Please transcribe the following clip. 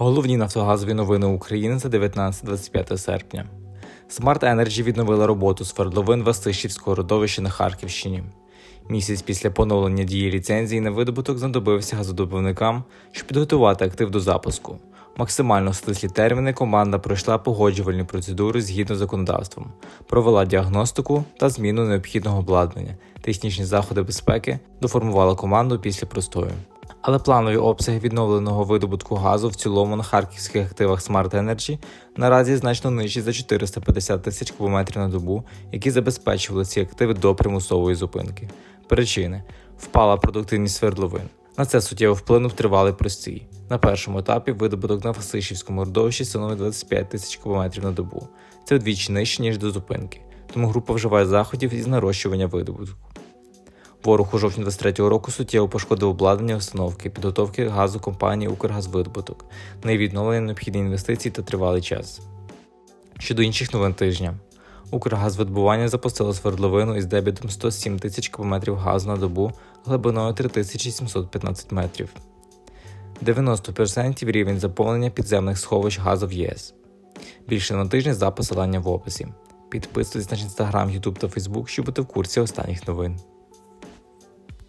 Головні нафтогазові новини України за 19-25 серпня. Smart Energy відновила роботу свердловин Васишівського родовища на Харківщині. Місяць після поновлення дії ліцензії на видобуток знадобився газодобувникам, щоб підготувати актив до запуску. Максимально стислі терміни команда пройшла погоджувальні процедури згідно з законодавством, провела діагностику та зміну необхідного обладнання, технічні заходи безпеки, доформувала команду після простою. Але планові обсяги відновленого видобутку газу в цілому на харківських активах Smart Energy наразі значно нижчі за 450 тисяч кубометрів на добу, які забезпечували ці активи до примусової зупинки. Причини впала продуктивність свердловин. На це суттєво вплинув тривалий простій. На першому етапі видобуток на Фасишівському родовищі становить 25 тисяч кубометрів на добу. Це вдвічі нижче, ніж до зупинки, тому група вживає заходів із нарощування видобутку. Ворог у жовтні 23-го року суттєво пошкодив обладнання установки підготовки газу компанії Укргазвидобуток, її відновлення необхідні інвестиції та тривалий час. Щодо інших новин тижня, Укргазвидобування запустило свердловину із дебітом 107 тисяч кубометрів газу на добу глибиною 3715 метрів. 90% рівень заповнення підземних сховищ газу в ЄС. Більше на тиждень за посилання в описі. Підписуйтесь на інстаграм, Ютуб та Фейсбук, щоб бути в курсі останніх новин.